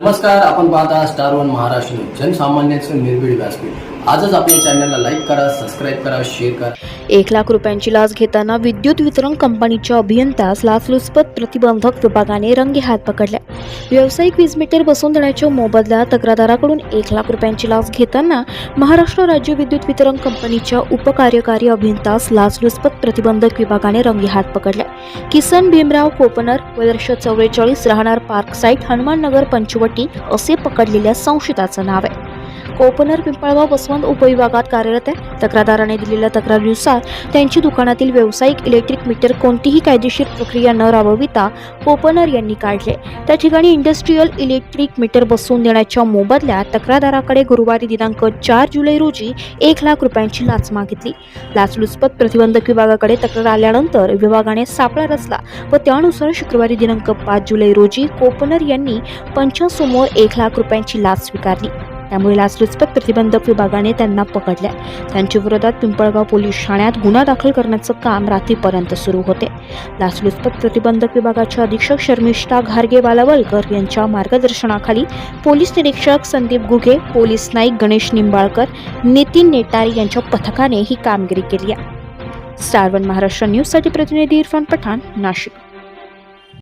नमस्कार आपण पाहता स्टार वन महाराष्ट्र जनसामान्यांचं निर्भीड व्यासपीठ. आजच आपल्या चॅनलला लाईक करा सबस्क्राईब करा शेअर करा. एक लाख रुपयांची लाच घेताना विद्युत वितरण कंपनीच्या अभियंत्यास लाचलुचपत प्रतिबंधक विभागाने रंगेहात पकडल्या. व्यावसायिक वीज मीटर बसवून देण्याच्या मोबदल्यात तक्रारदाराकडून एक लाख रुपयांची लाच घेताना महाराष्ट्र राज्य विद्युत वितरण कंपनीच्या उपकार्यकारी अभियंतास लाचलुचपत प्रतिबंधक विभागाने रंगेहात पकडल्या किसन भीमराव कोपनर वर्ष चौवेचाळीस राहणार पार्क साईट हनुमाननगर पंचवटी असे पकडलेल्या संशयिताचं नाव आहे. कोपनर पिंपळगाव बसवंत उपविभागात कार्यरत आहे. तक्रारदाराने दिलेल्या तक्रारीनुसार त्यांची दुकानातील व्यावसायिक इलेक्ट्रिक मीटर कोणतीही कायदेशीर प्रक्रिया न राबविता कोपनर यांनी काढले. त्या ठिकाणी इंडस्ट्रीयल इलेक्ट्रिक मीटर बसवून देण्याच्या मोबदल्यात तक्रारदाराकडे गुरुवारी दिनांक चार जुलै रोजी एक लाख रुपयांची लाच मागितली. लाचलुचपत प्रतिबंधक विभागाकडे तक्रार आल्यानंतर विभागाने सापळा रचला व त्यानुसार शुक्रवारी दिनांक पाच जुलै रोजी कोपनर यांनी पंचासमोर एक लाख रुपयांची लाच स्वीकारली. त्यामुळे लाचलुचपत प्रतिबंधक विभागाने त्यांना पकडल्या त्यांच्या विरोधात पिंपळगाव पोलीस ठाण्यात गुन्हा दाखल करण्याचं काम रात्रीपर्यंत सुरू होते. लाचलुचपत प्रतिबंधक विभागाच्या अधीक्षक शर्मिष्ठा घारगे बालावलकर यांच्या मार्गदर्शनाखाली पोलीस निरीक्षक संदीप गुघे पोलीस नाईक गणेश निंबाळकर नितीन नेटारी यांच्या पथकाने ही कामगिरी केली आहे. स्टार वन महाराष्ट्र न्यूजसाठी प्रतिनिधी इरफान पठाण नाशिक.